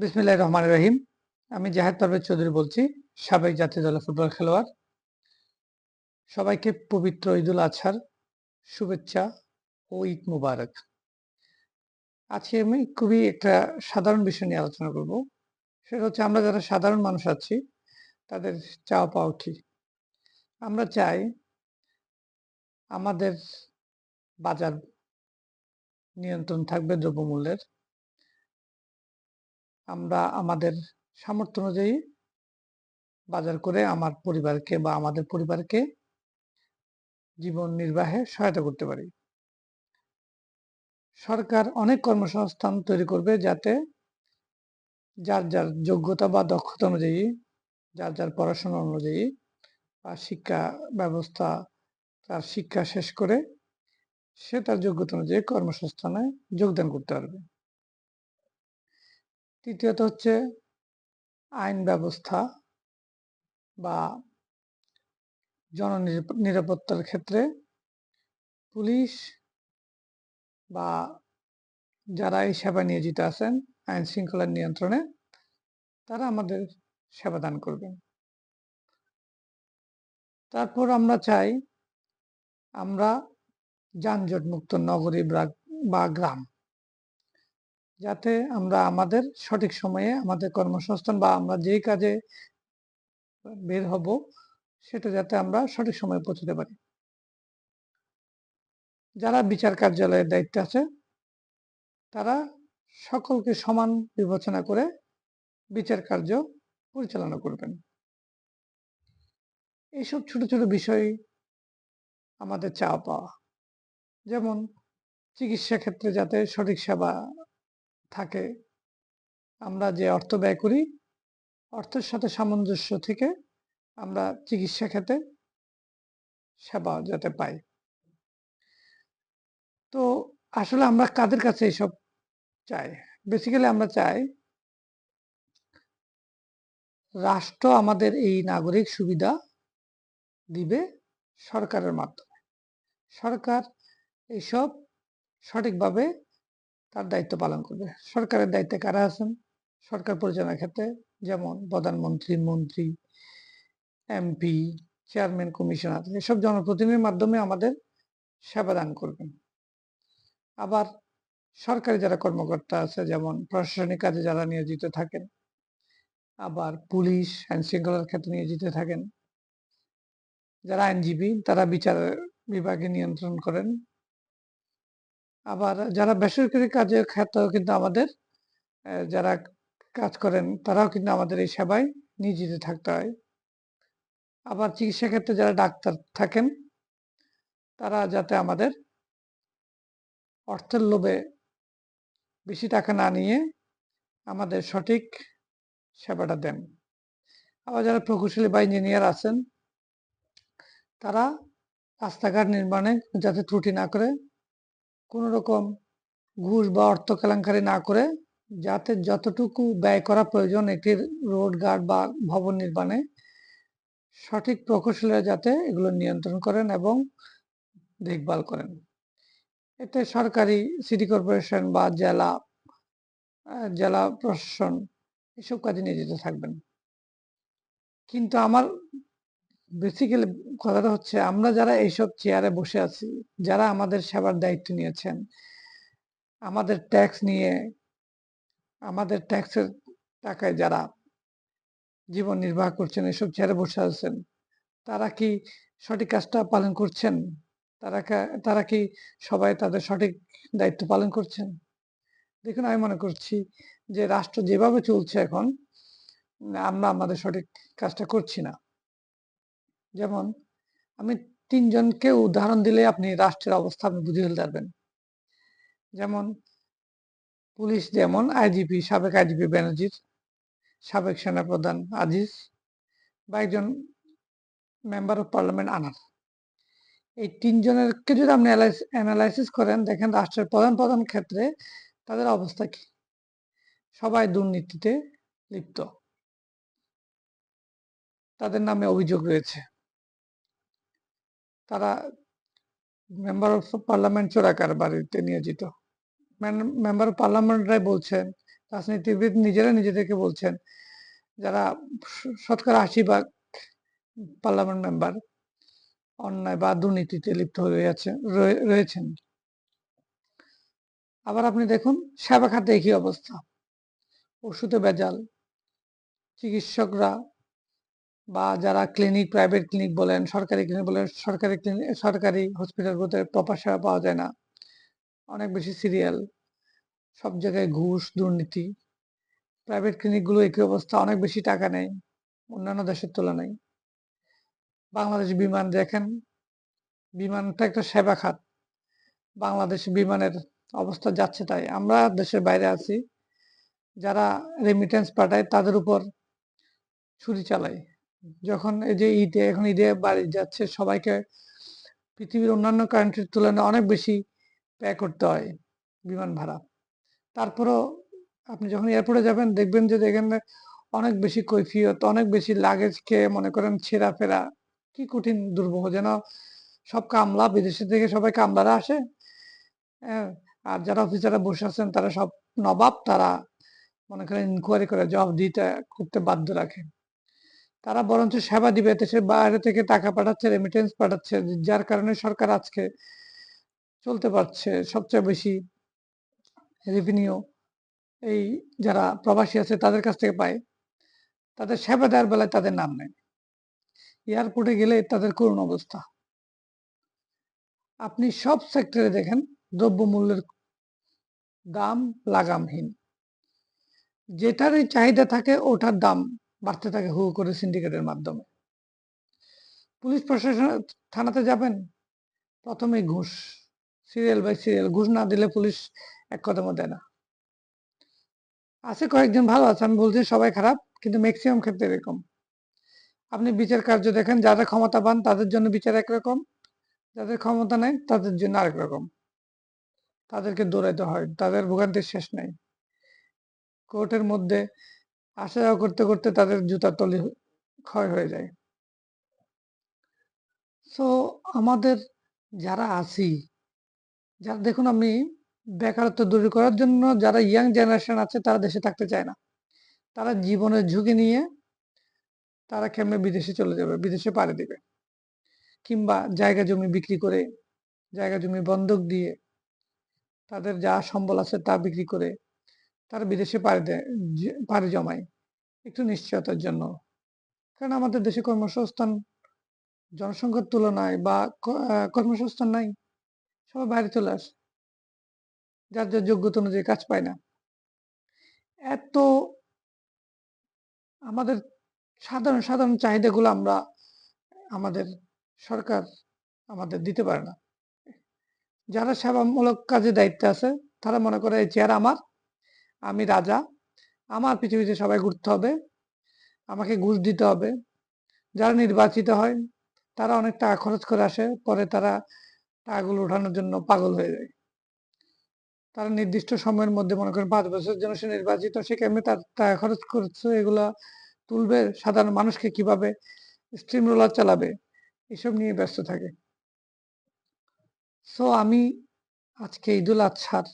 বিসমিল্লাহ রহমান রহিম। আমি জাহেদ পারভেজ চৌধুরী বলছি, সাবেক জাতীয় দলের ফুটবল খেলোয়াড়। সবাইকে পবিত্র ঈদুল আছার শুভেচ্ছা ও ঈদ মুবারক। আজকে আমি খুবই একটা সাধারণ বিষয় নিয়ে আলোচনা করব। সেটা হচ্ছে আমরা যারা সাধারণ মানুষ আছি, তাদের চাওয়া পাওয়া কি? আমরা চাই আমাদের বাজার নিয়ন্ত্রণ থাকবে দ্রব্যমূল্যের আমরা আমাদের সামর্থ্য অনুযায়ী বাজার করে আমার পরিবারকে বা আমাদের পরিবারকে জীবন নির্বাহে সহায়তা করতে পারি। সরকার অনেক কর্মসংস্থান তৈরি করবে যাতে যার যার যোগ্যতা বা দক্ষতা অনুযায়ী, যার যার পড়াশোনা অনুযায়ী বা শিক্ষা ব্যবস্থা তার শিক্ষা শেষ করে সে তার যোগ্যতা অনুযায়ী কর্মসংস্থানে যোগদান করতে পারবে। তৃতীয়ত হচ্ছে আইন ব্যবস্থা বা জন নিরাপত্তার ক্ষেত্রে পুলিশ বা যারা এই সেবা নিয়োজিত আছেন আইন শৃঙ্খলার নিয়ন্ত্রণে, তারা আমাদের সেবা দান করবেন। তারপর আমরা চাই আমরা যানজট মুক্ত নগরী বা গ্রাম যাতে আমরা আমাদের সঠিক সময়ে আমাদের কর্মসংস্থান বা আমরা যেই কাজে বের হব, সেটা যাতে আমরা সঠিক সময়ে পৌঁছতে পারি। যারা বিচার কার্যালয়ের দায়িত্বে আছে, তারা সকলকে সমান বিবেচনা করে বিচার কার্য পরিচালনা করবেন। এইসব ছোট ছোট বিষয় আমাদের চাওয়া পাওয়া। যেমন চিকিৎসা ক্ষেত্রে যাতে সঠিক সেবা থাকে। আমরা যে অর্থ ব্যয় করি, অর্থের সাথে সামঞ্জস্য থেকে আমরা চিকিৎসা ক্ষেত্রে সেবা যাতে পাই। তো আসলে আমরা কাদের কাছে এইসব চাই? বেসিক্যালি আমরা চাই রাষ্ট্র আমাদের এই নাগরিক সুবিধা দিবে সরকারের মাধ্যমে। সরকার এইসব সঠিকভাবে তার দায়িত্ব পালন করবে। সরকারের দায়িত্বে কারা আছেন? সরকার পরিচালনার ক্ষেত্রে যেমন প্রধানমন্ত্রী, মন্ত্রী, এমপি, চেয়ারম্যান, কমিশনার, এসব জনপ্রতিনিধির মাধ্যমে আমাদের সেবা দান করবেন। আবার সরকারি যারা কর্মকর্তা আছে, যেমন প্রশাসনিক কাজে যারা নিয়োজিত থাকেন, আবার পুলিশ আইন শৃঙ্খলার ক্ষেত্রে নিয়োজিত থাকেন, যারা আইনজীবী, তারা বিচার বিভাগে নিয়ন্ত্রণ করেন আবার যারা বেসরকারি কাজের ক্ষেত্রেও কিন্তু আমাদের যারা কাজ করেন তারাও কিন্তু আমাদের এই সেবায় নিয়োজিত থাকতে হয়। আবার চিকিৎসা ক্ষেত্রে যারা ডাক্তার থাকেন, তারা যাতে আমাদের অর্থের লোভে বেশি টাকা না নিয়ে আমাদের সঠিক সেবাটা দেন। আবার যারা প্রকৌশলী বা ইঞ্জিনিয়ার আছেন, তারা রাস্তাঘাট নির্মাণে যাতে ত্রুটি না করে কোন রকম ঘুষ বা অর্থ কেলেঙ্কারি না করে যাতে যতটুকু ব্যয় করা প্রয়োজন একটি রোড গার্ড বা ভবন নির্মাণে সঠিক প্রকৌশলীরা যাতে এগুলো নিয়ন্ত্রণ করেন এবং দেখভাল করেন। এতে সরকারি, সিটি কর্পোরেশন বা জেলা জেলা প্রশাসন এসব কাজে নিয়োজিত থাকবেন। কিন্তু আমার বেসিক্যালি কথাটা হচ্ছে, আমরা যারা এইসব চেয়ারে বসে আছি, যারা আমাদের সেবার দায়িত্ব নিয়েছেন, আমাদের ট্যাক্স নিয়ে, আমাদের ট্যাক্সের টাকায় যারা জীবন নির্বাহ করছেন এসব চেয়ারে বসে আছেন, তারা কি সঠিক কাজটা পালন করছেন? তারা তারা কি সবাই তাদের সঠিক দায়িত্ব পালন করছেন? দেখুন, আমি মনে করছি যে রাষ্ট্র যেভাবে চলছে এখন, আমরা আমাদের সঠিক কাজটা করছি না। যেমন, আমি তিনজনকে উদাহরণ দিলে আপনি রাষ্ট্রের অবস্থা আপনি বুঝে ফেলতে পারবেন। যেমন, পুলিশ যেমন, আইজিপি, সাবেক আইজিপি ব্যানার্জির সাবেক সেনাপ্রধান আজিজ, বা একজন মেম্বার অফ পার্লামেন্ট আনার। এই তিনজনেরকে যদি আপনি অ্যানালাইসিস করেন, দেখেন রাষ্ট্রের প্রধান প্রধান ক্ষেত্রে তাদের অবস্থা কি? সবাই দুর্নীতিতে লিপ্ত। তাদের নামে অভিযোগ রয়েছে। তারা মেম্বার অফ পার্লামেন্ট চোরাকার বাড়িতে নিয়োজিত? মেম্বার অফ পার্লামেন্টরাই বলছেন, রাজনীতিবিদ নিজেরা নিজেদেরকে বলছেন, যারা শতকরা আশি ভাগ পার্লামেন্ট মেম্বার অন্যায় বা দুর্নীতিতে লিপ্ত হয়ে আছে, রয়ে- রয়েছেন। আবার আপনি দেখুন সেবা খাতে একই অবস্থা? ওষুধে ভেজাল, চিকিৎসকরা বা যারা ক্লিনিক প্রাইভেট ক্লিনিক বলেন, সরকারি ক্লিনিক বলেন, সরকারি ক্লিনিক সরকারি হসপিটালগুলোতে প্রপার সেবা পাওয়া যায় না। অনেক বেশি সিরিয়াল সব জায়গায় ঘুষ, দুর্নীতি। প্রাইভেট ক্লিনিকগুলো একই অবস্থা, অনেক বেশি টাকা নেয়, অন্যান্য দেশের তুলনায়। বাংলাদেশ বিমান দেখেন, বিমানটা একটা সেবা খাত। বাংলাদেশ বিমানের অবস্থা যাচ্ছে তাই। আমরা দেশের বাইরে আছি, যারা রেমিটেন্স পাঠায় তাদের উপর ছুরি চালায়। যখন এই যে ঈদে এখন ঈদে বাড়ি যাচ্ছে সবাইকে পৃথিবীর অন্যান্য কান্ট্রির তুলনায় অনেক বেশি ব্যয় করতে হয় বিমান ভাড়া। তারপরও আপনি যখন এয়ারপোর্টে যাবেন দেখবেন যে এখানে অনেক বেশি কৈফিয়ত অনেক বেশি লাগেজকে মনে করেন ছেঁড়া ফেরা। কি কঠিন দুর্বহ যেন সব কামলা বিদেশে থেকে সবাই কামলারা আসে হ্যাঁ, আর যারা অফিসাররা বসে আছেন তারা সব নবাব তারা মনে করেন ইনকোয়ারি করে জবাব দিতে করতে বাধ্য রাখে। তারা বরঞ্চ সেবা দিবে দেশের বাইরে থেকে টাকা পাঠাচ্ছে রেমিটেন্স পাঠাচ্ছে, যার কারণে সরকার আজকে চলতে পারছে সবচেয়ে বেশি রেভিনিউ এই যারা প্রবাসী আছে তাদের কাছ থেকে পায়। তাদের সেবা দেওয়ার বেলায় তাদের নাম নেই এয়ারপোর্টে গেলে তাদের করুণ অবস্থা। আপনি সব সেক্টরে দেখেন, দ্রব্যমূল্যের দাম লাগামহীন। যেটারই চাহিদা থাকে ওটার দাম বাড়তে থাকে হু করে সিন্ডিকেটের মাধ্যমে। পুলিশ প্রশাসন থানাতে যাবেন প্রথমে ঘুষ সিরিয়াল বাই সিরিয়াল ঘুষ না দিলে পুলিশ এক কদমও দেয় না। আছে কয়েকজন ভালো আছে, আমি বলছি সবাই খারাপ, কিন্তু ম্যাক্সিমাম ক্ষেত্রে এরকম। আপনি বিচার কার্য দেখেন, যারা ক্ষমতাবান তাদের জন্য বিচার একরকম যাদের ক্ষমতা নেই, তাদের জন্য আরেক রকম। তাদেরকে দৌড়াইতে হয়, তাদের ভোগান্তির শেষ নেই। কোর্টের মধ্যে আসা যাওয়া করতে করতে তাদের জুতার তলি ক্ষয় হয়ে যায়। সো আমাদের যারা আছি, যারা, দেখুন আমি বেকারত্ব দূর করার জন্য যারা ইয়াং জেনারেশন আছে, তারা দেশে থাকতে চায় না। তারা জীবনের ঝুঁকি নিয়ে তারা কেমনে বিদেশে চলে যাবে? বিদেশে পাড়ি দিবে। কিংবা জায়গা জমি বিক্রি করে, জায়গা জমি বন্ধক দিয়ে তাদের যা সম্বল আছে তা বিক্রি করে তারা বিদেশে পাড়ি দেয় পাড়ি জমায় একটু নিশ্চয়তার জন্য। কারণ আমাদের দেশে কর্মসংস্থান জনসংখ্যার তুলনায় বা কর্মসংস্থান নাই, সবাই বাইরে চলে আসে। যার যার যোগ্যতা অনুযায়ী কাজ পায় না। এত আমাদের সাধারণ সাধারণ চাহিদাগুলো আমরা আমাদের সরকার আমাদের দিতে পারে না। যারা সেবামূলক কাজে দায়িত্বে আছে, তারা মনে করে, এই চেয়ার আমার আমি রাজা। আমার পৃথিবীতে সবাই ঘুরতে হবে। আমাকে ঘুষ দিতে হবে। যারা নির্বাচিত হয়, তারা অনেক টাকা খরচ করে আসে, পরে তারা টাকাগুলো ওঠানোর জন্য পাগল হয়ে যায়। তারা নির্দিষ্ট সময়ের মধ্যে মনে করেন পাঁচ বছরের জন্য সে নির্বাচিত, সে কেমনি তার টাকা খরচ করছে, এগুলা তুলবে? সাধারণ মানুষকে কীভাবে স্ট্রিম রোলার চালাবে? এসব নিয়ে ব্যস্ত থাকে। সো আমি আজকে ঈদুল আজহার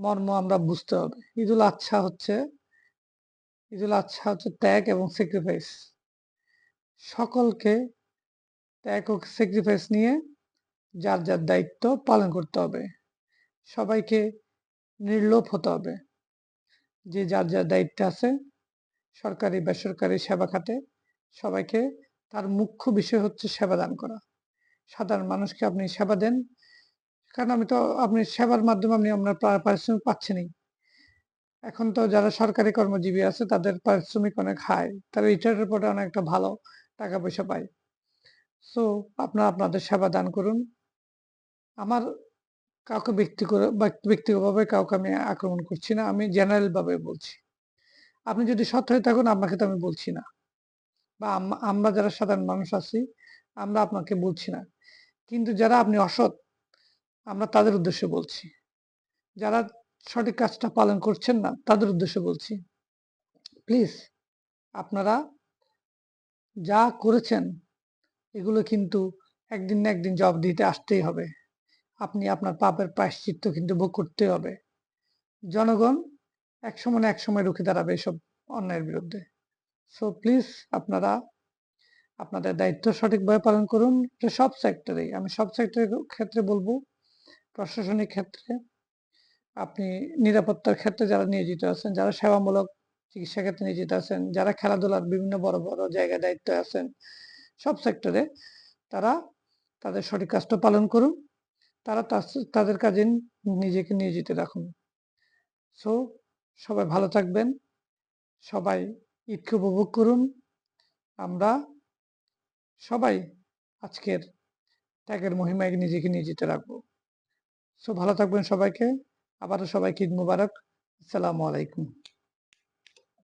মর্ম আমরা বুঝতে হবে। ঈদুল আচ্ছা হচ্ছে, ঈদুল আজহা হচ্ছে ত্যাগ এবং স্যাক্রিফাইস সকলকে ত্যাগ ও স্যাক্রিফাইস নিয়ে যার যার দায়িত্ব পালন করতে হবে। সবাইকে নির্লোভ হতে হবে। যে যার যার দায়িত্বে আছে, সরকারি বেসরকারি সেবা খাতে, সবাইকে তার মুখ্য বিষয় হচ্ছে সেবা দান করা। সাধারণ মানুষকে আপনি সেবা দেন কারণ আমি তো আপনি সেবার মাধ্যমে আপনি আপনার পারিশ্রমিক পাচ্ছেনই। এখন তো যারা সরকারি কর্মজীবী আছে, তাদের পারিশ্রমিক অনেক হাই তারা রিটায়ারের পরে অনেকটা ভালো টাকা পয়সা পায়। সো আপনারা আপনাদের সেবা দান করুন। আমার কাউকে ব্যক্তি করে ব্যক্তি- ব্যক্তিগতভাবে কাউকে আমি আক্রমণ করছি না, আমি জেনারেল ভাবে বলছি। আপনি যদি সৎ হয়ে থাকুন, আপনাকে তো আমি বলছি না। বা আম- আমরা যারা সাধারণ মানুষ আছি, আমরা আপনাকে বলছি না। কিন্তু যারা আপনি অসৎ আমরা তাদের উদ্দেশ্যে বলছি। যারা সঠিক কাজটা পালন করছেন না, তাদের উদ্দেশ্যে বলছি। প্লিজ আপনারা যা করেছেন, এগুলো কিন্তু একদিন না একদিন জব দিতে আসতেই হবে। আপনি আপনার পাপের প্রায়শ্চিত্ত কিন্তু ভোগ করতে হবে। জনগণ এক সময় এক সময় রুখে দাঁড়াবে এসব অন্যায়ের বিরুদ্ধে। সো প্লিজ আপনারা আপনাদের দায়িত্ব সঠিকভাবে পালন করুন। সব সেক্টরেই আমি সব সেক্টরের ক্ষেত্রে বলব প্রশাসনিক ক্ষেত্রে আপনি নিরাপত্তার ক্ষেত্রে যারা নিয়োজিত আছেন, যারা সেবামূলক চিকিৎসা ক্ষেত্রে নিয়োজিত আছেন, যারা খেলাধুলার বিভিন্ন বড় বড় জায়গায় দায়িত্বে আছেন সব সেক্টরে তারা তাদের সঠিক কাজটা পালন করুন। তারা তাদের কাজে নিজেকে নিয়োজিত রাখুন। সো সবাই ভালো থাকবেন। সবাই ঈদকে উপভোগ করুন। আমরা সবাই আজকের ত্যাগের মহিমায় নিজেকে নিয়োজিত রাখব। সো ভালো থাকবেন সবাইকে। আবারও সবাইকে ঈদ মুবারক। আসসালামু আলাইকুম।